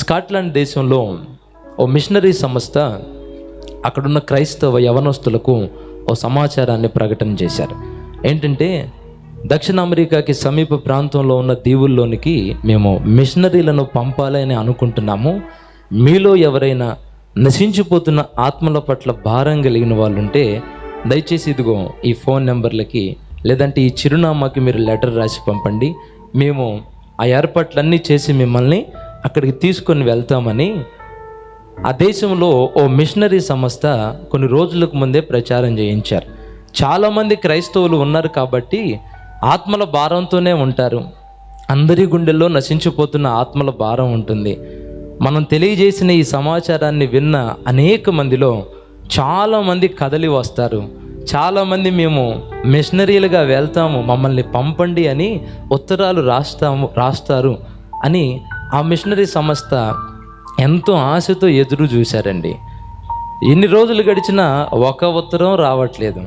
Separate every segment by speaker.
Speaker 1: Scotland దేశంలో ఓ machinery సంస్థ అక్కడున్న క్రైస్తవ యవనస్తులకు ఓ సమాచారాన్ని ప్రకటన చేశారు. ఏంటంటే దక్షిణ అమెరికాకి సమీప ప్రాంతంలో ఉన్న దీవుల్లోనికి మేము మిషనరీలను పంపాలని అనుకుంటున్నాము. మీలో ఎవరైనా నశించిపోతున్న ఆత్మల పట్ల భారం కలిగిన వాళ్ళు ఉంటే దయచేసి ఇదిగో ఈ ఫోన్ నెంబర్లకి లేదంటే ఈ చిరునామాకి మీరు లెటర్ రాసి పంపండి. మేము ఆ ఏర్పాట్లన్నీ చేసి మిమ్మల్ని అక్కడికి తీసుకొని వెళ్తామని ఆ దేశంలో ఓ మిషనరీ సంస్థ కొన్ని రోజులకు ముందే ప్రచారం చేయించారు. చాలామంది క్రైస్తవులు ఉన్నారు కాబట్టి ఆత్మల భారంతోనే ఉంటారు. అందరి గుండెల్లో నశించిపోతున్న ఆత్మల భారం ఉంటుంది. మనం తెలియజేసిన ఈ సమాచారాన్ని విన్న అనేక మందిలో చాలామంది కదలి వస్తారు. చాలామంది మేము మిషనరీలుగా వెళ్తాము మమ్మల్ని పంపండి అని ఉత్తరాలు రాస్తాము రాస్తారు అని ఆ మిషనరీ సంస్థ ఎంతో ఆశతో ఎదురు చూశారండి. ఎన్ని రోజులు గడిచినా ఒక ఉత్తరం రావట్లేదు.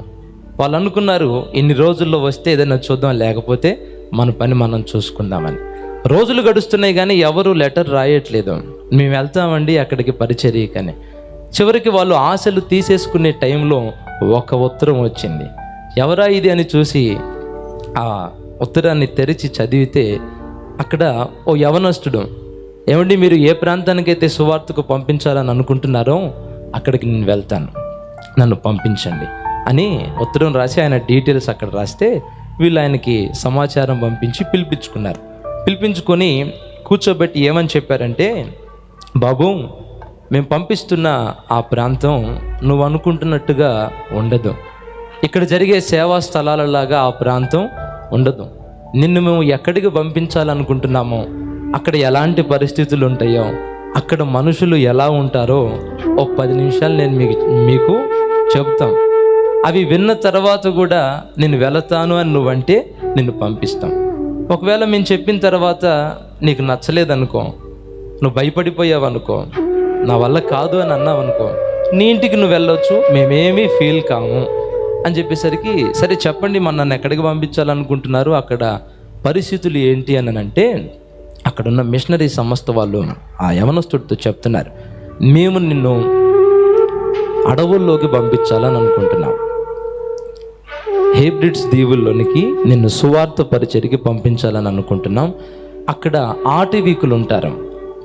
Speaker 1: వాళ్ళు అనుకున్నారు ఇన్ని రోజుల్లో వస్తే ఏదైనా చూద్దాం లేకపోతే మన పని మనం చూసుకుందామని. రోజులు గడుస్తున్నాయి కానీ ఎవరు లెటర్ రాయట్లేదు. మేము వెళ్తామండి అక్కడికి పరిచర్యకని. చివరికి వాళ్ళు ఆశలు తీసేసుకునే టైంలో ఒక ఉత్తరం వచ్చింది. ఎవరా ఇది అని చూసి ఆ ఉత్తరాన్ని తెరిచి చదివితే అక్కడ ఓ యవనస్తుడు ఏమండి మీరు ఏ ప్రాంతానికైతే సువార్తకు పంపించాలని అనుకుంటున్నారో అక్కడికి నేను వెళ్తాను. నన్ను పంపించండి అని ఉత్తరం రాసి ఆయన డీటెయిల్స్ అక్కడ రాస్తే వీళ్ళు ఆయనకి సమాచారం పంపించి పిలిపించుకున్నారు. పిలిపించుకొని కూర్చోబెట్టి ఏమని చెప్పారంటే బాబు మేము పంపిస్తున్న ఆ ప్రాంతం నువ్వు అనుకుంటున్నట్టుగా ఉండదు. ఇక్కడ జరిగే సేవా స్థలాలలాగా ఆ ప్రాంతం ఉండదు. నిన్ను మేము ఎక్కడికి పంపించాలనుకుంటున్నామో అక్కడ ఎలాంటి పరిస్థితులు ఉంటాయో అక్కడ మనుషులు ఎలా ఉంటారో ఓ పది నిమిషాలు నేను మీకు మీకు చెప్తాం అవి విన్న తర్వాత కూడా నేను వెళతాను అని నువ్వంటే నిన్ను పంపిస్తాం. ఒకవేళ మేము చెప్పిన తర్వాత నీకు నచ్చలేదనుకో నువ్వు భయపడిపోయావు అనుకో నా వల్ల కాదు అని అన్నావు అనుకో నీ ఇంటికి నువ్వు వెళ్ళొచ్చు మేమేమీ ఫీల్ కాము. అని చెప్పేసరికి సరే చెప్పండి మన నన్ను ఎక్కడికి పంపించాలనుకుంటున్నారు? అక్కడ పరిస్థితులు ఏంటి? అని అంటే అక్కడున్న మిషనరీ సంస్థ వాళ్ళు ఆ యవనస్తుడితో చెప్తున్నారు. మేము నిన్ను అడవుల్లోకి పంపించాలని అనుకుంటున్నాం. హేబ్రిడ్స్ దీవుల్లోనికి నిన్ను సువార్త పరిచరికి పంపించాలని అనుకుంటున్నాం. అక్కడ ఆటవీకులు ఉంటారు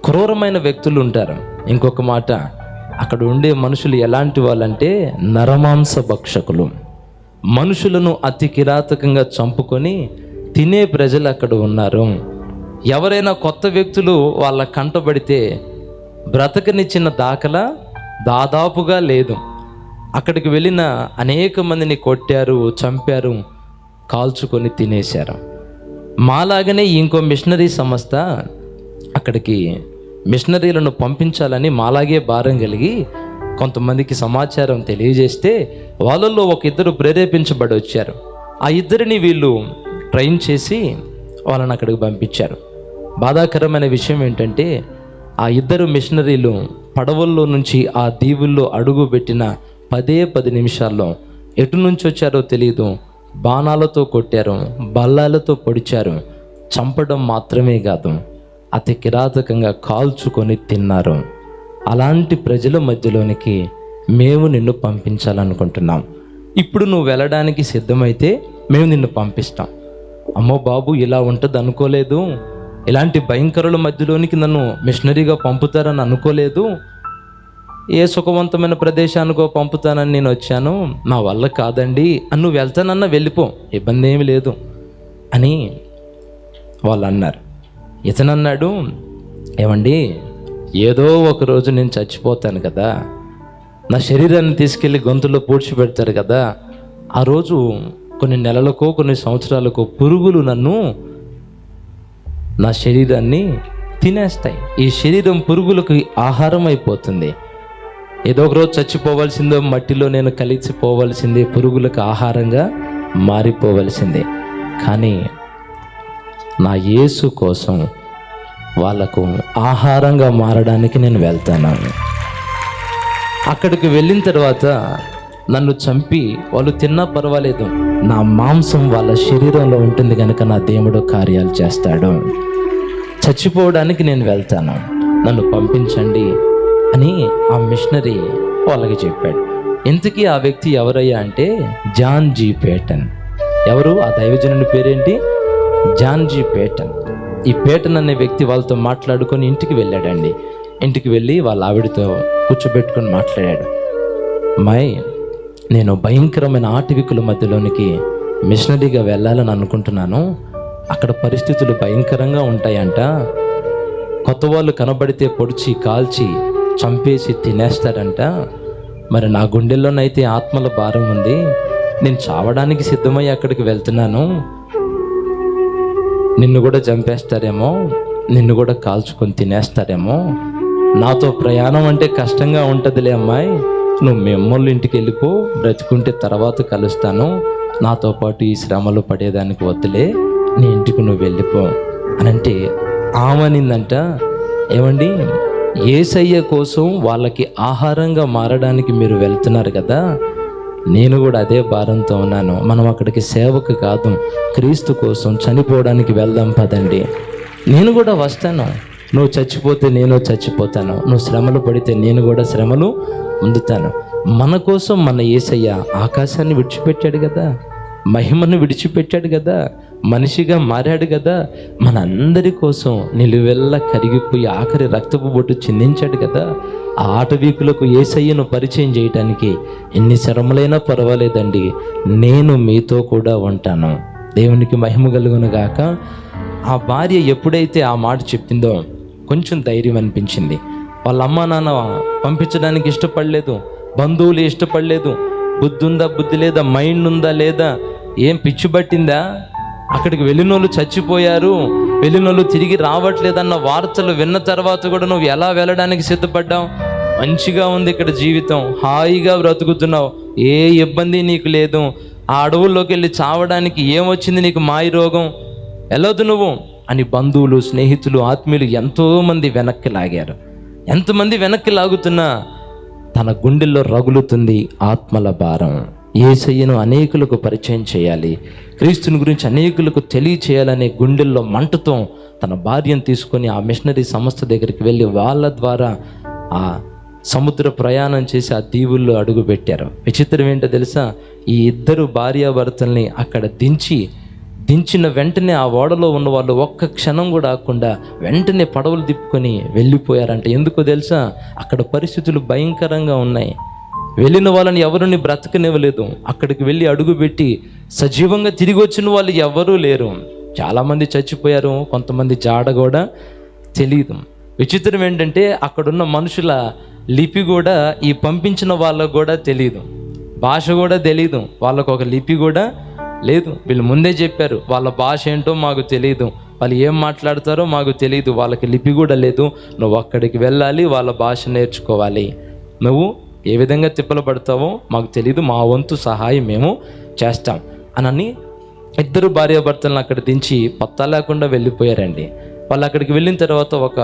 Speaker 1: క్రూరమైన వ్యక్తులు ఉంటారు ఇంకొక మాట అక్కడ ఉండే మనుషులు ఎలాంటి వాళ్ళంటే నరమాంస భక్షకులు. మనుషులను అతి కిరాతకంగా చంపుకొని తినే ప్రజలు అక్కడ ఉన్నారు. ఎవరైనా కొత్త వ్యక్తులు వాళ్ళ కంటబడితే బ్రతకనిచ్చిన దాఖలా దాదాపుగా లేదు. అక్కడికి వెళ్ళిన అనేక మందిని కొట్టారు చంపారు కాల్చుకొని తినేశారు. మాలాగనే ఇంకో మిషనరీ సంస్థ అక్కడికి మిషనరీలను పంపించాలని మాలాగే భారం కలిగి కొంతమందికి సమాచారం తెలియజేస్తే వాళ్ళల్లో ఒక ఇద్దరు ప్రేరేపించబడి వచ్చారు. ఆ ఇద్దరిని వీళ్ళు ట్రైన్ చేసి వాళ్ళని అక్కడికి పంపించారు. బాధాకరమైన విషయం ఏంటంటే ఆ ఇద్దరు మిషనరీలు పడవల్లో నుంచి ఆ దీవుల్లో అడుగు పెట్టిన పదే పది నిమిషాల్లో ఎటు నుంచి వచ్చారో తెలియదు బాణాలతో కొట్టారు బల్లాలతో పొడిచారు. చంపడం మాత్రమే కాదు అతి కిరాతకంగా కాల్చుకొని తిన్నారు. అలాంటి ప్రజల మధ్యలోనికి మేము నిన్ను పంపించాలనుకుంటున్నాం. ఇప్పుడు నువ్వు వెళ్ళడానికి సిద్ధమైతే మేము నిన్ను పంపిస్తాం. అమ్మో బాబు ఇలా ఉంటుంది అనుకోలేదు ఇలాంటి భయంకరుల మధ్యలోనికి నన్ను మిషనరీగా పంపుతారని అనుకోలేదు. ఏ సుఖవంతమైన ప్రదేశానికో పంపుతానని నేను వచ్చాను. నా వల్ల కాదండి. అని నువ్వు వెళ్తానన్నా వెళ్ళిపో. ఇబ్బంది ఏమి లేదు అని వాళ్ళు అన్నారు ఇతను అన్నాడు ఏమండి ఏదో ఒక రోజు నేను చచ్చిపోతాను కదా. నా శరీరాన్ని తీసుకెళ్ళి గొంతులో పూడ్చిపెడతారు కదా. ఆ రోజు కొన్ని నెలలకో కొన్ని సంవత్సరాలకో పురుగులు నన్ను నా శరీరాన్ని తినేస్తాయి. ఈ శరీరం పురుగులకు ఆహారం అయిపోతుంది. ఏదో ఒక రోజు చచ్చిపోవలసిందో మట్టిలో నేను కలిసిపోవలసిందే పురుగులకు ఆహారంగా మారిపోవలసిందే. కానీ నా యేసు కోసం వాళ్ళకు ఆహారంగా మారడానికి నేను వెళ్తాను. అక్కడికి వెళ్ళిన తర్వాత నన్ను చంపి వాళ్ళు తిన్నా పర్వాలేదు. నా మాంసం వాళ్ళ శరీరంలో ఉంటుంది కనుక నా దేవుడు కార్యాలు చేస్తాడు. చచ్చిపోవడానికి నేను వెళ్తాను. నన్ను పంపించండి అని ఆ మిషనరీ వాళ్ళకి చెప్పాడు. ఇంతకీ ఆ వ్యక్తి ఎవరయ్యా అంటే జాన్ జీ పేటన్. ఎవరు? ఆ దైవజనుని పేరేంటి? John G Paton. ఈ పేటన్ అనే వ్యక్తి వాళ్ళతో మాట్లాడుకొని ఇంటికి వెళ్ళాడండి. ఇంటికి వెళ్ళి వాళ్ళ ఆవిడతో కూర్చోబెట్టుకొని మాట్లాడాడు. మై నేను భయంకరమైన ఆటవికుల మధ్యలోనికి మిషనరీగా వెళ్ళాలని అనుకుంటున్నాను. అక్కడ పరిస్థితులు భయంకరంగా ఉంటాయంట. కొత్త వాళ్ళు కనబడితే పొడిచి కాల్చి చంపేసి తినేస్తారంట. మరి నా గుండెల్లోనైతే ఆత్మల భారం ఉంది. నేను చావడానికి సిద్ధమై అక్కడికి వెళ్తున్నాను. నిన్ను కూడా చంపేస్తారేమో నిన్ను కూడా కాల్చుకొని తినేస్తారేమో. నాతో ప్రయాణం అంటే కష్టంగా ఉంటుందిలే అమ్మాయి. నువ్వు మిమ్మల్ని ఇంటికి వెళ్ళిపో బ్రతుకుంటే తర్వాత కలుస్తాను. నాతో పాటు ఈ శ్రమలు పడేదానికి వద్దులే నీ ఇంటికి నువ్వు వెళ్ళిపో అని అంటే ఆమనిందంట. ఏమండి? ఏసయ్య కోసం వాళ్ళకి ఆహారంగా మారడానికి మీరు వెళ్తున్నారు కదా నేను కూడా అదే భారంతో ఉన్నాను. మనం అక్కడికి సేవకు కాదు క్రీస్తు కోసం చనిపోవడానికి వెళ్దాం పదండి. నేను కూడా వస్తాను. నువ్వు చచ్చిపోతే నేను చచ్చిపోతాను. నువ్వు శ్రమలు పడితే నేను కూడా శ్రమలు పొందుతాను. మన కోసం మన ఏసయ్య ఆకాశాన్ని విడిచిపెట్టాడు కదా. మహిమను విడిచిపెట్టాడు కదా మనిషిగా మారాడు కదా మన అందరి కోసం నిలువెల్ల కరిగిపోయి ఆఖరి రక్తపు బొట్టు చిందించాడు కదా ఆ ఆటవీకులకు ఏసయ్యను పరిచయం చేయటానికి ఎన్ని శ్రమలైనా పర్వాలేదండి నేను మీతో కూడా ఉంటాను. దేవునికి మహిమ కలుగును గాక. ఆ భార్య ఎప్పుడైతే ఆ మాట చెప్పిందో కొంచెం ధైర్యం అనిపించింది. వాళ్ళ అమ్మ నాన్న పంపించడానికి ఇష్టపడలేదు బంధువులు ఇష్టపడలేదు బుద్ధి ఉందా బుద్ధి లేదా మైండ్ ఉందా లేదా ఏం పిచ్చి పట్టిందా? అక్కడికి వెళ్ళిన వాళ్ళు చచ్చిపోయారు వెళ్ళిన వాళ్ళు తిరిగి రావట్లేదన్న వార్తలు విన్న తర్వాత కూడా నువ్వు ఎలా వెళ్ళడానికి సిద్ధపడ్డావు? మంచిగా ఉంది ఇక్కడ జీవితం. హాయిగా బ్రతుకుతున్నావు. ఏ ఇబ్బంది నీకు లేదు. ఆ అడవుల్లోకి వెళ్ళి చావడానికి ఏమొచ్చింది నీకు మాయి రోగం? వెళ్ళొద్దు నువ్వు అని బంధువులు స్నేహితులు ఆత్మీయులు ఎంతోమంది వెనక్కి లాగారు. ఎంతమంది వెనక్కి లాగుతున్నా తన గుండెల్లో రగులుతుంది ఆత్మల భారం. ఏసయ్యను అనేకులకు పరిచయం చేయాలి. క్రీస్తుని గురించి అనేకులకు తెలియచేయాలనే గుండెల్లో మంటతో తన భార్యను తీసుకొని ఆ మిషనరీ సంస్థ దగ్గరికి వెళ్ళి వాళ్ళ ద్వారా ఆ సముద్ర ప్రయాణం చేసి ఆ దీవుల్లో అడుగు పెట్టారు. విచిత్రం ఏంటో తెలుసా? ఈ ఇద్దరు భార్యాభర్తల్ని అక్కడ దించి దించిన వెంటనే ఆ ఓడలో ఉన్న వాళ్ళు ఒక్క క్షణం కూడా ఆకుండా వెంటనే పడవలు తిప్పుకొని వెళ్ళిపోయారంట. ఎందుకో తెలుసా? అక్కడ పరిస్థితులు భయంకరంగా ఉన్నాయి. వెళ్ళిన వాళ్ళని ఎవరిని బ్రతకనివ్వలేదు. అక్కడికి వెళ్ళి అడుగుపెట్టి సజీవంగా తిరిగి వచ్చిన వాళ్ళు ఎవరూ లేరు. చాలామంది చచ్చిపోయారు కొంతమంది జాడ కూడా తెలియదు విచిత్రం ఏంటంటే అక్కడున్న మనుషుల లిపి కూడా ఈ పంపించిన వాళ్ళకు కూడా తెలియదు భాష కూడా తెలియదు వాళ్ళకు ఒక లిపి కూడా లేదు. వీళ్ళు ముందే చెప్పారు వాళ్ళ భాష ఏంటో మాకు తెలియదు వాళ్ళు ఏం మాట్లాడతారో మాకు తెలియదు వాళ్ళకి లిపి కూడా లేదు. నువ్వు అక్కడికి వెళ్ళాలి వాళ్ళ భాష నేర్చుకోవాలి. నువ్వు ఏ విధంగా తిప్పలు పడతావో మాకు తెలియదు మా వంతు సహాయం మేము చేస్తాం అనని ఇద్దరు భార్యాభర్తలను అక్కడ దించి పత్తా లేకుండా వెళ్ళిపోయారండి. వాళ్ళు అక్కడికి వెళ్ళిన తర్వాత ఒక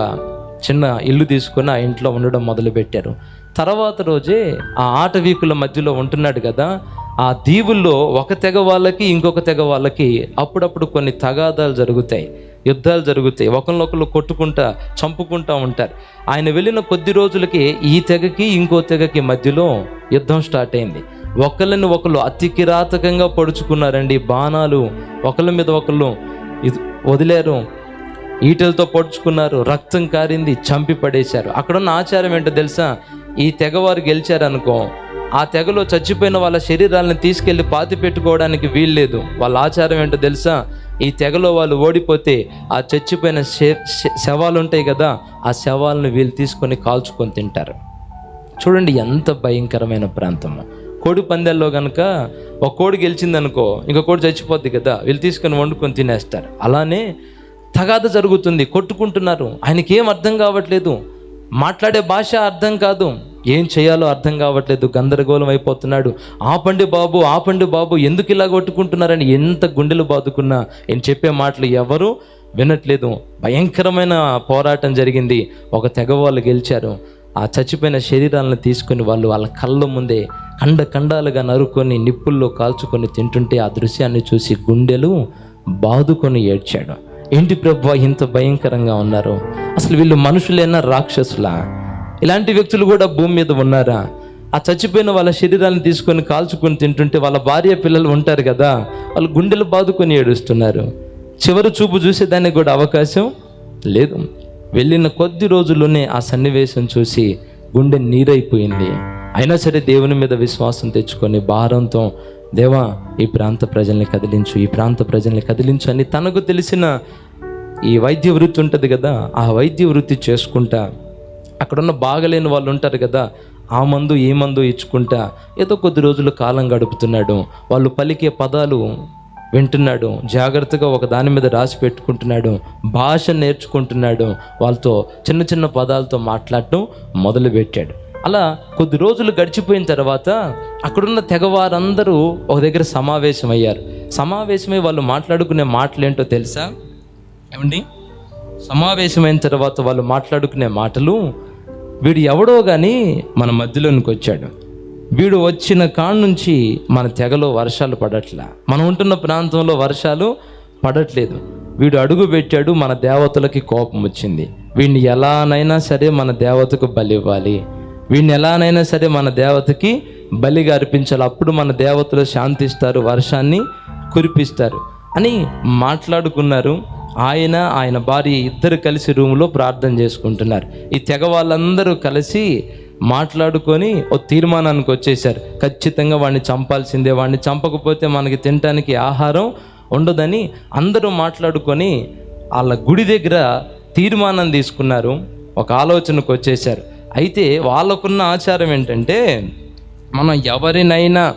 Speaker 1: చిన్న ఇల్లు తీసుకొని ఆ ఇంట్లో ఉండడం మొదలుపెట్టారు. తర్వాత రోజే ఆ ఆటవీకుల మధ్యలో ఉంటున్నాడు కదా ఆ దీవుల్లో ఒక తెగ వాళ్ళకి ఇంకొక తెగ వాళ్ళకి అప్పుడప్పుడు కొన్ని తగాదాలు జరుగుతాయి. యుద్ధాలు జరుగుతాయి. ఒకరినొకరు కొట్టుకుంటా చంపుకుంటా ఉంటారు. ఆయన వెళ్ళిన కొద్ది రోజులకి ఈ తెగకి ఇంకో తెగకి మధ్యలో యుద్ధం స్టార్ట్ అయింది. ఒకళ్ళని ఒకళ్ళు అతి కిరాతకంగా పొడుచుకున్నారండి బాణాలు. ఒకళ్ళ మీద ఒకళ్ళు వదిలేరు. ఈటలతో పొడుచుకున్నారు. రక్తం కారింది చంపి పడేశారు. అక్కడున్న ఆచారం ఏంటో తెలుసా? ఈ తెగవారు గెలిచారనుకో ఆ తెగలో చచ్చిపోయిన వాళ్ళ శరీరాలను తీసుకెళ్ళి పాతి పెట్టుకోవడానికి వీల్లేదు. వాళ్ళ ఆచారం ఏంటో తెలుసా? ఈ తెగలో వాళ్ళు ఓడిపోతే ఆ చచ్చిపోయిన శవాలు ఉంటాయి కదా ఆ శవాలను వీళ్ళు తీసుకొని కాల్చుకొని తింటారు. చూడండి ఎంత భయంకరమైన ప్రాంతము. కోడి పందాల్లో కనుక ఒక కోడి గెలిచిందనుకో ఇంకో కోడి చచ్చిపోద్ది కదా వీళ్ళు తీసుకొని వండుకొని తినేస్తారు. అలానే తగాద జరుగుతుంది కొట్టుకుంటున్నారు. ఆయనకి ఏం అర్థం కావట్లేదు. మాట్లాడే భాష అర్థం కాదు. ఏం చేయాలో అర్థం కావట్లేదు. గందరగోళం అయిపోతున్నాడు. ఆపండి బాబు ఆపండి బాబు ఎందుకు ఇలా కొట్టుకుంటున్నారని ఎంత గుండెలు బాదుకున్నా. నేను చెప్పే మాటలు ఎవరు వినట్లేదు. భయంకరమైన పోరాటం జరిగింది. ఒక తెగ వాళ్ళు గెలిచారు. ఆ చచ్చిపోయిన శరీరాలను తీసుకొని వాళ్ళు వాళ్ళ కళ్ళ ముందే కండ కండాలుగా నరుకొని నిప్పుల్లో కాల్చుకొని తింటుంటే ఆ దృశ్యాన్ని చూసి గుండెలు బాదుకొని ఏడ్చాడు. ఏంటి ప్రభు ఇంత భయంకరంగా ఉన్నారు? అసలు వీళ్ళు మనుషులైనా రాక్షసులా? ఇలాంటి వ్యక్తులు కూడా భూమి మీద ఉన్నారా? ఆ చచ్చిపోయిన వాళ్ళ శరీరాన్ని తీసుకొని కాల్చుకొని తింటుంటే వాళ్ళ భార్య పిల్లలు ఉంటారు కదా వాళ్ళు గుండెలు బాదుకొని ఏడుస్తున్నారు. చివరి చూపు చూసేదానికి కూడా అవకాశం లేదు. వెళ్ళిన కొద్ది రోజుల్లోనే ఆ సన్నివేశం చూసి గుండె నీరైపోయింది. అయినా సరే దేవుని మీద విశ్వాసం తెచ్చుకొని భారంతో దేవా ఈ ప్రాంత ప్రజల్ని కదిలించు ఈ ప్రాంత ప్రజల్ని కదిలించు అని తనకు తెలిసిన ఈ వైద్య వృత్తి ఉంటుంది కదా ఆ వైద్య వృత్తి చేసుకుంటా అక్కడున్న బాగలేని వాళ్ళు ఉంటారు కదా ఆ మందు ఈ మందు ఇచ్చుకుంటా ఏదో కొద్ది రోజులు కాలం గడుపుతున్నాడు వాళ్ళు పలికే పదాలు వింటున్నాడు జాగ్రత్తగా ఒక దాని మీద రాసి పెట్టుకుంటున్నాడు భాష నేర్చుకుంటున్నాడు వాళ్ళతో చిన్న చిన్న పదాలతో మాట్లాడటం మొదలుపెట్టాడు. అలా కొద్ది రోజులు గడిచిపోయిన తర్వాత అక్కడున్న తెగవారందరూ ఒక దగ్గర సమావేశమయ్యారు. సమావేశమై వాళ్ళు మాట్లాడుకునే మాటలేంటో తెలుసా? ఏమండి? సమావేశమైన తర్వాత వాళ్ళు మాట్లాడుకునే మాటలు వీడు ఎవడో కానీ మన మధ్యలోనికి వచ్చాడు. వీడు వచ్చిన కాడ నుంచి మన తెగలో వర్షాలు పడట్లా. మనం ఉంటున్న ప్రాంతంలో వర్షాలు పడట్లేదు. వీడు అడుగు పెట్టాడు మన దేవతలకి కోపం వచ్చింది. వీడిని ఎలానైనా సరే మన దేవతకు బలి ఇవ్వాలి వీడిని ఎలానైనా సరే మన దేవతకి బలిగా అర్పించాలి. అప్పుడు మన దేవతలు శాంతిస్తారు వర్షాన్ని కురిపిస్తారు అని మాట్లాడుకున్నారు. ఆయన ఆయన భార్య ఇద్దరు కలిసి రూములో ప్రార్థన చేసుకుంటున్నారు. ఈ తెగ వాళ్ళందరూ కలిసి మాట్లాడుకొని ఓ తీర్మానానికి వచ్చేసారు ఖచ్చితంగా వాడిని చంపాల్సిందే. వాడిని చంపకపోతే మనకి తినటానికి ఆహారం ఉండదని అందరూ మాట్లాడుకొని వాళ్ళ గుడి దగ్గర తీర్మానం తీసుకున్నారు. ఒక ఆలోచనకు వచ్చేసారు అయితే వాళ్ళకున్న ఆచారం ఏంటంటే మనం ఎవరినైనా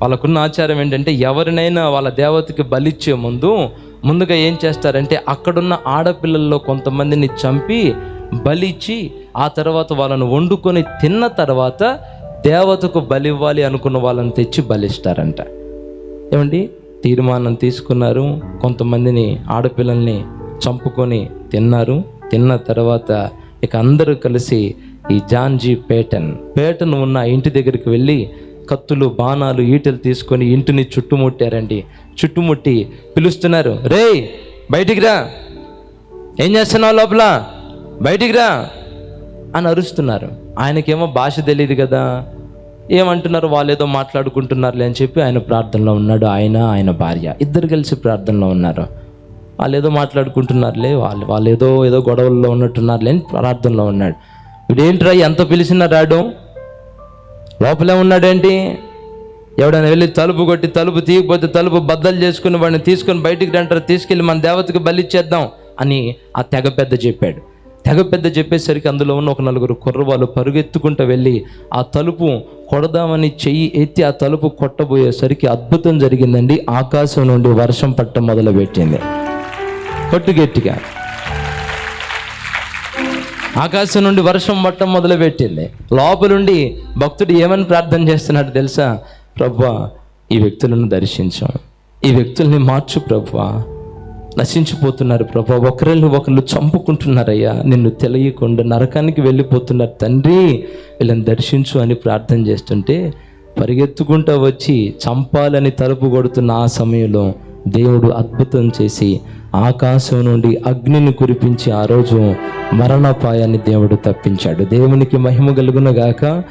Speaker 1: వాళ్ళకున్న ఆచారం ఏంటంటే ఎవరినైనా వాళ్ళ దేవతకి బలిచ్చే ముందు ముందుగా ఏం చేస్తారంటే అక్కడున్న ఆడపిల్లల్లో కొంతమందిని చంపి బలిచ్చి ఆ తర్వాత వాళ్ళను వండుకొని తిన్న తర్వాత దేవతకు బలి ఇవ్వాలి అనుకున్న వాళ్ళని తెచ్చి బలిస్తారంట. ఏమండి? తీర్మానం తీసుకున్నారు. కొంతమందిని ఆడపిల్లల్ని చంపుకొని తిన్నారు. తిన్న తర్వాత ఇక అందరూ కలిసి ఈ జాన్జీ పేటన్ పేటన్ ఉన్న ఇంటి దగ్గరికి వెళ్ళి కత్తులు బాణాలు ఈటలు తీసుకొని ఇంటిని చుట్టుముట్టారండి. చుట్టుముట్టి పిలుస్తున్నారు రేయ్ బయటికి రా. ఏం చేస్తున్నావు లోపల? బయటికి రా. అని అరుస్తున్నారు. ఆయనకేమో భాష తెలియదు కదా. ఏమంటున్నారు? వాళ్ళు ఏదో మాట్లాడుకుంటున్నారులే అని చెప్పి ఆయన ప్రార్థనలో ఉన్నాడు. ఆయన ఆయన భార్య. ఇద్దరు కలిసి ప్రార్థనలో ఉన్నారు. వాళ్ళు ఏదో మాట్లాడుకుంటున్నారులే వాళ్ళు వాళ్ళు ఏదో ఏదో గొడవల్లో ఉన్నట్టున్నారులే అని ప్రార్థనలో ఉన్నాడు. ఇదేంట్రా ఎంత పిలిచినా రాడు? లోపలే ఉన్నాడేంటి? ఎవడైనా వెళ్ళి తలుపు కొట్టి తలుపు తీయకపోతే తలుపు బద్దలు చేసుకుని వాడిని తీసుకొని బయటికి రంటారు తీసుకెళ్ళి మన దేవతకు బలిచ్చేద్దాం అని ఆ తెగ పెద్ద చెప్పాడు. తెగ పెద్ద చెప్పేసరికి అందులో ఉన్న ఒక నలుగురు కుర్రవాళ్ళు పరుగెత్తుకుంటూ వెళ్ళి ఆ తలుపు కొడదామని చెయ్యి ఎత్తి ఆ తలుపు కొట్టబోయేసరికి అద్భుతం జరిగిందండి. ఆకాశం నుండి వర్షం పట్టం మొదలుపెట్టింది. కొట్టు గట్టిగా ఆకాశం నుండి వర్షం పట్టం మొదలుపెట్టింది. లోపలుండి భక్తుడు ఏమని ప్రార్థన చేస్తున్నాడు తెలుసా? ప్రభా ఈ వ్యక్తులను దర్శించాం. ఈ వ్యక్తుల్ని మార్చు ప్రభా. నశించిపోతున్నారు ప్రభా. ఒకరిని ఒకళ్ళు చంపుకుంటున్నారయ్యా. నిన్ను తెలియకుండా నరకానికి వెళ్ళిపోతున్నారు తండ్రి. వీళ్ళని దర్శించు అని ప్రార్థన చేస్తుంటే పరిగెత్తుకుంటూ వచ్చి చంపాలని తలుపు కొడుతున్న ఆ సమయంలో దేవుడు అద్భుతం చేసి ఆకాశం నుండి అగ్నిని కురిపించి ఆ రోజు మరణాపాయాన్ని దేవుడు తప్పించాడు. దేవునికి మహిమ కలుగునగాక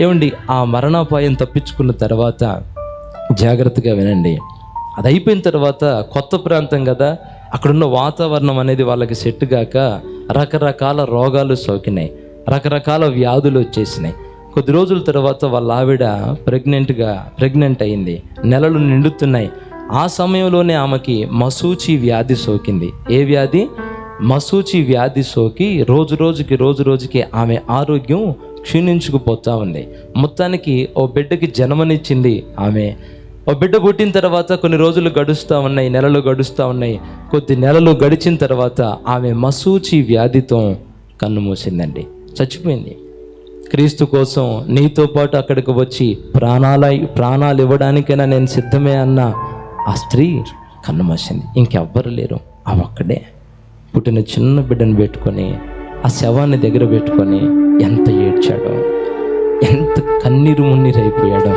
Speaker 1: ఏమండి ఆ మరణాపాయం తప్పించుకున్న తర్వాత జాగ్రత్తగా వినండి. అది అయిపోయిన తర్వాత కొత్త ప్రాంతం కదా అక్కడున్న వాతావరణం అనేది వాళ్ళకి సెట్ కాక రకరకాల రోగాలు సోకినాయి. రకరకాల వ్యాధులు వచ్చేసినాయి. కొద్ది రోజుల తర్వాత వాళ్ళ ఆవిడ ప్రెగ్నెంట్గా ప్రెగ్నెంట్ అయింది. నెలలు నిండుతున్నాయి. ఆ సమయంలోనే ఆమెకి మసూచి వ్యాధి సోకింది. ఏ వ్యాధి? మసూచి వ్యాధి సోకి రోజు రోజుకి రోజు రోజుకి ఆమె ఆరోగ్యం క్షీణించుకుపోతా ఉంది. మొత్తానికి ఓ బిడ్డకి జన్మనిచ్చింది ఆమె. ఓ బిడ్డ పుట్టిన తర్వాత కొన్ని రోజులు గడుస్తూ ఉన్నాయి నెలలు గడుస్తూ ఉన్నాయి. కొద్ది నెలలు గడిచిన తర్వాత ఆమె మసూచి వ్యాధితో కన్నుమూసిందండి చచ్చిపోయింది. క్రీస్తు కోసం నీతో పాటు అక్కడికి వచ్చి ప్రాణాల ప్రాణాలు ఇవ్వడానికైనా నేను సిద్ధమే అన్నా ఆ స్త్రీ కన్నుమూసింది ఇంకెవ్వరు లేరు. ఆ ఒక్కడే. పుట్టిన చిన్న బిడ్డను పెట్టుకొని ఆ శవాన్ని దగ్గర పెట్టుకొని ఎంత ఏడ్చాడో ఎంత కన్నీరు మున్నీరు అయిపోయాడో.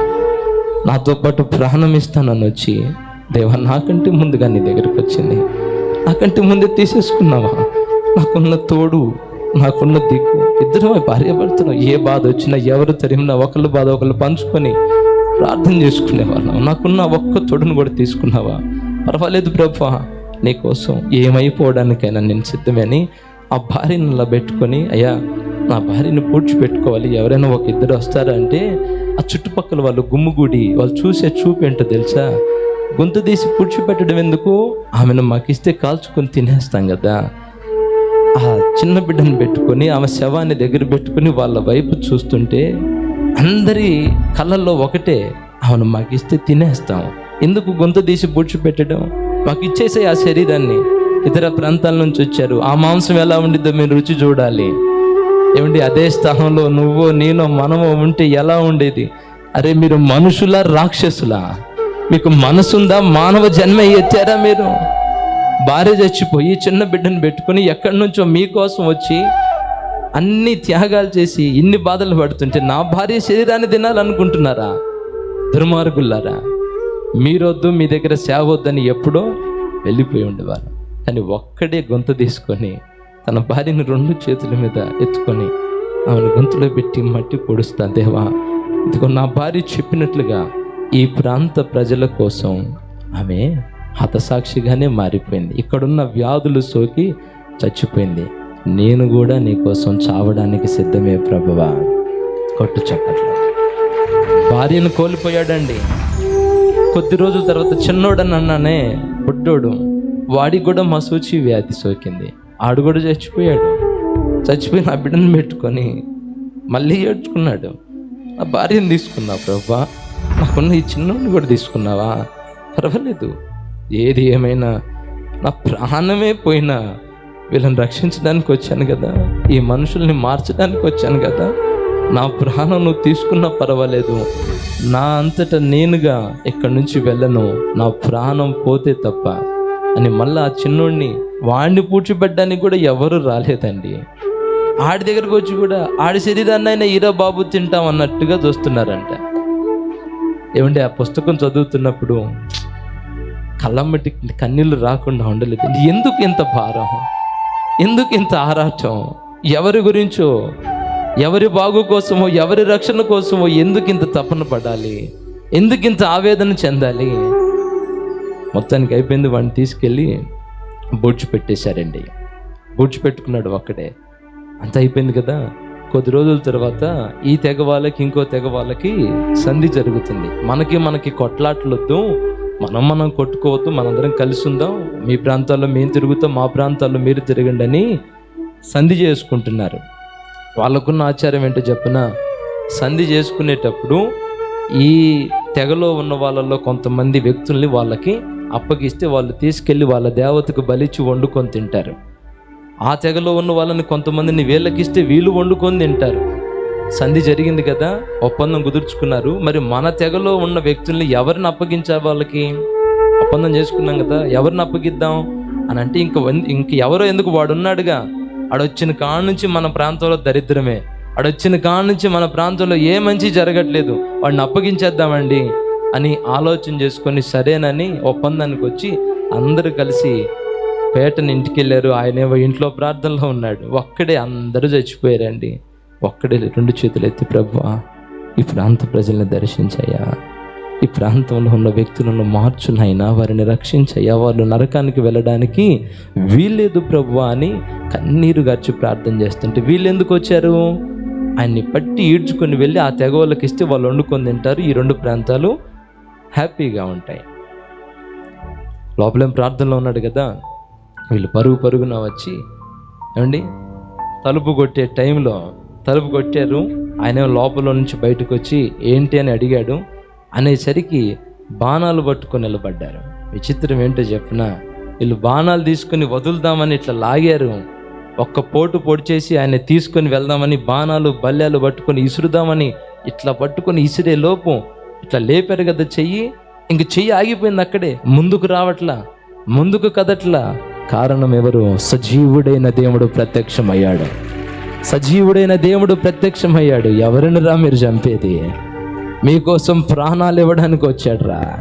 Speaker 1: నాతో పాటు ప్రాణం ఇస్తానని వచ్చి దేవ నాకంటే ముందుగా నీ దగ్గరికి వచ్చింది. నాకంటే ముందే తీసేసుకున్నావా? నాకున్న తోడు నాకున్న దిక్కు. ఇద్దరు భార్య భర్తలు ఏ బాధ వచ్చినా ఎవరు తరిమినా ఒకళ్ళు బాధ ఒకళ్ళు పంచుకొని ప్రార్థన చేసుకునేవాళ్ళం. నాకున్న ఒక్క తొడును కూడా తీసుకున్నావా? పర్వాలేదు ప్రభా నీకోసం ఏమైపోవడానికైనా నేను సిద్ధమని ఆ భార్యను అలా పెట్టుకొని అయ్యా నా భార్యను పూడ్చిపెట్టుకోవాలి. ఎవరైనా ఒక ఇద్దరు వస్తారా అంటే ఆ చుట్టుపక్కల వాళ్ళు గుమ్ముగూడి వాళ్ళు చూసే చూపు ఏంటో తెలుసా? గొంతు తీసి పూడ్చిపెట్టడం ఎందుకు? ఆమెను మాకు ఇస్తే కాల్చుకొని తినేస్తాం కదా. ఆ చిన్న బిడ్డను పెట్టుకొని ఆమె శవాన్ని దగ్గర పెట్టుకొని వాళ్ళ వైపు చూస్తుంటే అందరి కళ్ళల్లో ఒకటే అవును మాకు ఇస్తే తినేస్తాం. ఎందుకు గొంతు తీసి పూడ్చిపెట్టడం మాకు ఇచ్చేసే ఆ శరీరాన్ని. ఇతర ప్రాంతాల నుంచి వచ్చారు. ఆ మాంసం ఎలా ఉండిద్దో మీరు రుచి చూడాలి. ఏమండి అదే స్థానంలో నువ్వో నేనో మనమో ఉంటే ఎలా ఉండేది? అరే మీరు మనుషుల రాక్షసులా? మీకు మనసుందా? మానవ జన్మ ఎత్తారా మీరు? భార్య చచ్చిపోయి చిన్న బిడ్డను పెట్టుకుని ఎక్కడి నుంచో మీకోసం వచ్చి అన్ని త్యాగాలు చేసి ఇన్ని బాధలు పడుతుంటే నా భార్య శరీరాన్ని తినాలనుకుంటున్నారా? దుర్మార్గులారా మీరొద్దు మీ దగ్గర సేవ వద్దని ఎప్పుడో వెళ్ళిపోయి ఉండేవారు. కానీ ఒక్కడే గొంత తీసుకొని తన భార్యను రెండు చేతుల మీద ఎత్తుకొని ఆమెను గొంతులో పెట్టి మట్టి పొడుస్తా దేవా ఇదిగో నా భార్య చెప్పినట్లుగా ఈ ప్రాంత ప్రజల కోసం ఆమె హతసాక్షిగానే మారిపోయింది. ఇక్కడున్న వ్యాధులు సోకి చచ్చిపోయింది. నేను కూడా నీకోసం చావడానికి సిద్ధమే ప్రభువా. కొట్టు చప్పట్లు. భార్యను కోల్పోయాడండి. కొద్ది రోజుల తర్వాత చిన్నోడని అన్నానే బుడ్డోడు వాడికి కూడా మసూచి వ్యాధి సోకింది. ఆడు కూడా చచ్చిపోయాడు. చచ్చిపోయి నా బిడ్డను పెట్టుకొని మళ్ళీ ఏడ్చుకున్నాడు. నా భార్యను తీసుకున్నా ప్రభా నాకున్న ఈ చిన్నోడిని కూడా తీసుకున్నావా? పర్వాలేదు. ఏది ఏమైనా నా ప్రాణమే పోయినా వీళ్ళని రక్షించడానికి వచ్చాను కదా. ఈ మనుషుల్ని మార్చడానికి వచ్చాను కదా. నా ప్రాణం నువ్వు తీసుకున్నా పర్వాలేదు. నా అంతటా నేనుగా ఇక్కడి నుంచి వెళ్ళను. నా ప్రాణం పోతే తప్ప. అని మళ్ళీ ఆ చిన్నోడిని వాడిని పూడ్చిపెట్టడానికి కూడా ఎవరు రాలేదండి. ఆడి దగ్గరకు వచ్చి కూడా ఆడి శరీరాన్ని అయినా ఈరో బాబు తింటాం అన్నట్టుగా చూస్తున్నారంట. ఏమంటే ఆ పుస్తకం చదువుతున్నప్పుడు కళ్ళమ్మటి కన్నీళ్ళు రాకుండా ఉండలేదు ఎందుకు ఇంత భారం? ఎందుకు ఇంత ఆరాటం? ఎవరి గురించో? ఎవరి బాగు కోసమో? ఎవరి రక్షణ కోసమో ఎందుకు ఇంత తపన పడాలి? ఎందుకు ఇంత ఆవేదన చెందాలి? మొత్తానికి అయిపోయింది వాడిని తీసుకెళ్ళి బొడ్చి పెట్టేశారండి. బొడ్చి పెట్టుకున్నాడు ఒక్కడే. అంత అయిపోయింది కదా? కొద్ది రోజుల తర్వాత ఈ తెగ వాళ్ళకి ఇంకో తెగ వాళ్ళకి సంధి జరుగుతుంది. మనకి మనకి కొట్లాట్లొద్దు. మనం మనం కొట్టుకోవద్దు మనందరం కలిసి ఉందాం. మీ ప్రాంతాల్లో మేము తిరుగుతాం మా ప్రాంతాల్లో మీరు తిరగండి అని సంధి చేసుకుంటున్నారు. వాళ్ళకున్న ఆచారం ఏంటో చెప్పిన? సంధి చేసుకునేటప్పుడు ఈ తెగలో ఉన్న వాళ్ళల్లో కొంతమంది వ్యక్తుల్ని వాళ్ళకి అప్పగిస్తే వాళ్ళు తీసుకెళ్ళి వాళ్ళ దేవతకు బలిచ్చి వండుకొని తింటారు. ఆ తెగలో ఉన్న వాళ్ళని కొంతమందిని వీళ్ళకిస్తే వీళ్ళు వండుకొని తింటారు. సంధి జరిగింది కదా ఒప్పందం కుదుర్చుకున్నారు. మరి మన తెగలో ఉన్న వ్యక్తుల్ని ఎవరిని అప్పగించా వాళ్ళకి? ఒప్పందం చేసుకున్నాం కదా ఎవరిని అప్పగిద్దాం? అని అంటే ఇంక ఇంక ఎవరో ఎందుకు వాడున్నాడుగా? ఆడొచ్చిన కాడ నుంచి మన ప్రాంతంలో దరిద్రమే. ఆడొచ్చిన కాడ నుంచి మన ప్రాంతంలో ఏ మంచి జరగట్లేదు. వాడిని అప్పగించేద్దామండి అని ఆలోచన చేసుకొని సరేనని ఒప్పందానికి వచ్చి అందరూ కలిసి పేటని ఇంటికి వెళ్ళారు ఆయనేమో ఇంట్లో ప్రార్థనలో ఉన్నాడు. ఒక్కడే అందరూ చచ్చిపోయారండి. ఒక్కడే రెండు చేతులు ఎత్తి ప్రభువా ఈ ప్రాంత ప్రజల్ని దర్శించయ్యా. ఈ ప్రాంతంలో ఉన్న వ్యక్తులను మార్చునైనా వారిని రక్షించయ్యా. వాళ్ళు నరకానికి వెళ్ళడానికి వీల్లేదు ప్రభువా అని కన్నీరు గర్చి ప్రార్థన చేస్తుంటే వీళ్ళు ఎందుకు వచ్చారు? ఆయన్ని పట్టి ఈడ్చుకొని వెళ్ళి ఆ తెగ వాళ్ళకి ఇస్తే వాళ్ళు వండుకొని తింటారు. ఈ రెండు ప్రాంతాలు హ్యాపీగా ఉంటాయి. లోపలేం ప్రార్థనలో ఉన్నాడు కదా? వీళ్ళు పరుగు పరుగున వచ్చి ఏమండి? తలుపు కొట్టే టైంలో తలుపు కొట్టారు ఆయన లోపల నుంచి బయటకు వచ్చి ఏంటి అని అడిగాడు. అనేసరికి బాణాలు పట్టుకొని నిలబడ్డారు. విచిత్రం ఏంటో చెప్పిన? వీళ్ళు బాణాలు తీసుకొని వదులుదామని ఇట్లా లాగారు. ఒక్క పోటు పొడి చేసి ఆయన తీసుకొని వెళ్దామని బాణాలు బల్యాలు పట్టుకొని ఇసురుదామని ఇట్లా పట్టుకొని ఇసిరే లోపు ఇట్లా లేపారు కదా చెయ్యి. ఇంక చెయ్యి ఆగిపోయింది అక్కడే. ముందుకు రావట్లా? ముందుకు కదట్లా? కారణం ఎవరు? సజీవుడైన దేవుడు ప్రత్యక్షమయ్యాడు. సజీవుడైన దేవుడు ప్రత్యక్షమయ్యాడు. ఎవరిని రా మీరు చంపేది? మీకోసం ప్రాణాలు ఇవ్వడానికి వచ్చాడురా.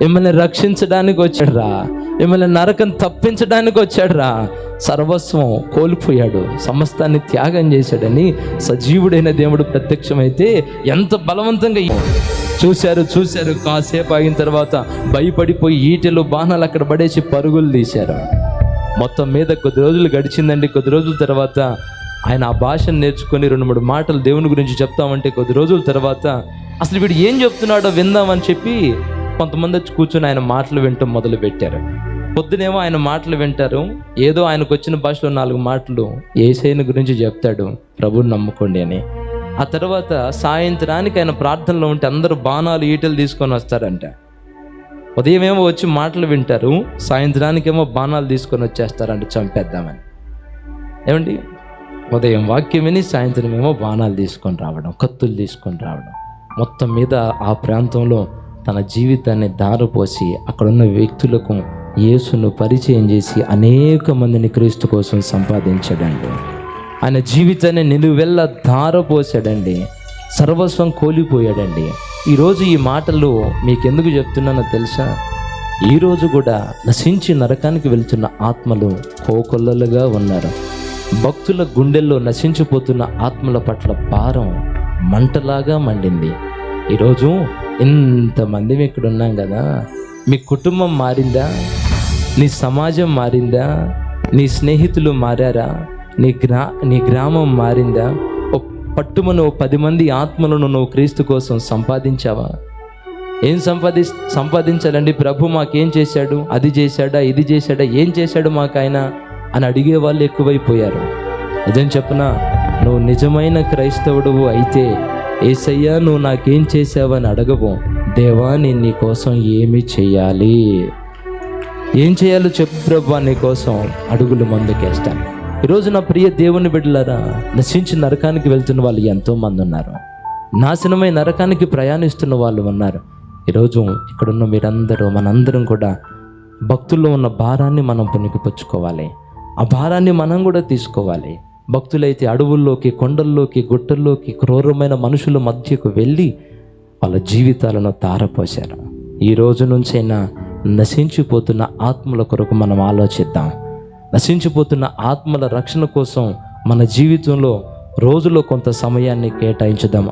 Speaker 1: మిమ్మల్ని రక్షించడానికి వచ్చాడురా. మిమ్మల్ని నరకం తప్పించడానికి వచ్చాడురా. సర్వస్వం కోల్పోయాడు. సమస్తాన్ని త్యాగం చేశాడని సజీవుడైన దేవుడు ప్రత్యక్షమైతే ఎంత బలవంతంగా చూశారు చూశారు. కాసేపు ఆగిన తర్వాత భయపడిపోయి ఈటెలు బాణాలు అక్కడ పడేసి పరుగులు తీశారు. మొత్తం మీద కొద్ది రోజులు గడిచిందండి. కొద్ది రోజుల తర్వాత ఆయన ఆ భాషను నేర్చుకొని రెండు మూడు మాటలు దేవుని గురించి చెప్తామంటే కొద్ది రోజుల తర్వాత అసలు వీడు ఏం చెప్తున్నాడో విందామని చెప్పి కొంతమంది వచ్చి కూర్చొని ఆయన మాటలు వింటూ మొదలు పెట్టారు పొద్దునేమో ఆయన మాటలు వింటారు. ఏదో ఆయనకు వచ్చిన భాషలో నాలుగు మాటలు ఏసైని గురించి చెప్తాడు. ప్రభుని నమ్ముకోండి అని. ఆ తర్వాత సాయంత్రానికి ఆయన ప్రార్థనలో ఉంటే అందరూ బాణాలు ఈటలు తీసుకొని వస్తారంట. ఉదయమేమో వచ్చి మాటలు వింటారు. సాయంత్రానికేమో బాణాలు తీసుకొని వచ్చేస్తారంట చంపేద్దామని. ఏమండి? ఉదయం వాక్యం విని సాయంత్రం ఏమో బాణాలు తీసుకొని రావడం కత్తులు తీసుకొని రావడం. మొత్తం మీద ఆ ప్రాంతంలో తన జీవితాన్ని దారపోసి అక్కడున్న వ్యక్తులకు యేసును పరిచయం చేసి అనేక మందిని క్రీస్తు కోసం సంపాదించాడండి. ఆయన జీవితాన్ని నిలువెల్ల దారపోసాడండి సర్వస్వం కోల్పోయాడండి. ఈరోజు ఈ మాటలు మీకెందుకు చెప్తున్నానో తెలుసా? ఈరోజు కూడా నశించి నరకానికి వెళ్తున్న ఆత్మలు కోకొల్లలుగా ఉన్నారు. భక్తుల గుండెల్లో నశించిపోతున్న ఆత్మల పట్ల భారం మంటలాగా మండింది. ఈరోజు ఇంతమంది ఇక్కడ ఉన్నాం కదా. మీ కుటుంబం మారిందా? నీ సమాజం మారిందా? నీ స్నేహితులు మారారా? నీ గ్రా నీ గ్రామం మారిందా? ఓ పట్టుమను ఓ పది మంది ఆత్మలను నువ్వు క్రీస్తు కోసం సంపాదించావా? ఏం సంపాది సంపాదించాలండి? ప్రభు మాకేం చేశాడు? అది చేశాడా? ఇది చేశాడా? ఏం చేశాడు మాకు ఆయన అని అడిగే వాళ్ళు ఎక్కువైపోయారు. నిజం చెప్పన? నువ్వు నిజమైన క్రైస్తవుడు అయితే ఏసయ్యా నువ్వు నాకేం చేసావని అడగవు. దేవా నేను నీ కోసం ఏమి చేయాలి? ఏం చేయాలో చెప్పు ప్రభా నీ కోసం అడుగులు ముందుకేస్తాను. ఈరోజు నా ప్రియ దేవుని బిడ్డలారా నశించి నరకానికి వెళ్తున్న వాళ్ళు ఎంతోమంది ఉన్నారు. నాశనమై నరకానికి ప్రయాణిస్తున్న వాళ్ళు ఉన్నారు. ఈరోజు ఇక్కడున్న మీరందరూ మనందరం కూడా భక్తుల్లో ఉన్న భారాన్ని మనం పుణికిపుచ్చుకోవాలి. ఆ భారాన్ని మనం కూడా తీసుకోవాలి. భక్తులైతే అడవుల్లోకి కొండల్లోకి గుట్టల్లోకి క్రూరమైన మనుషుల మధ్యకు వెళ్ళి వాళ్ళ జీవితాలను తారపోశారు. ఈ రోజు నుంచైనా నశించిపోతున్న ఆత్మల కొరకు మనం ఆలోచిద్దాం. నశించిపోతున్న ఆత్మల రక్షణ కోసం మన జీవితంలో రోజులో కొంత సమయాన్ని కేటాయించుదాం.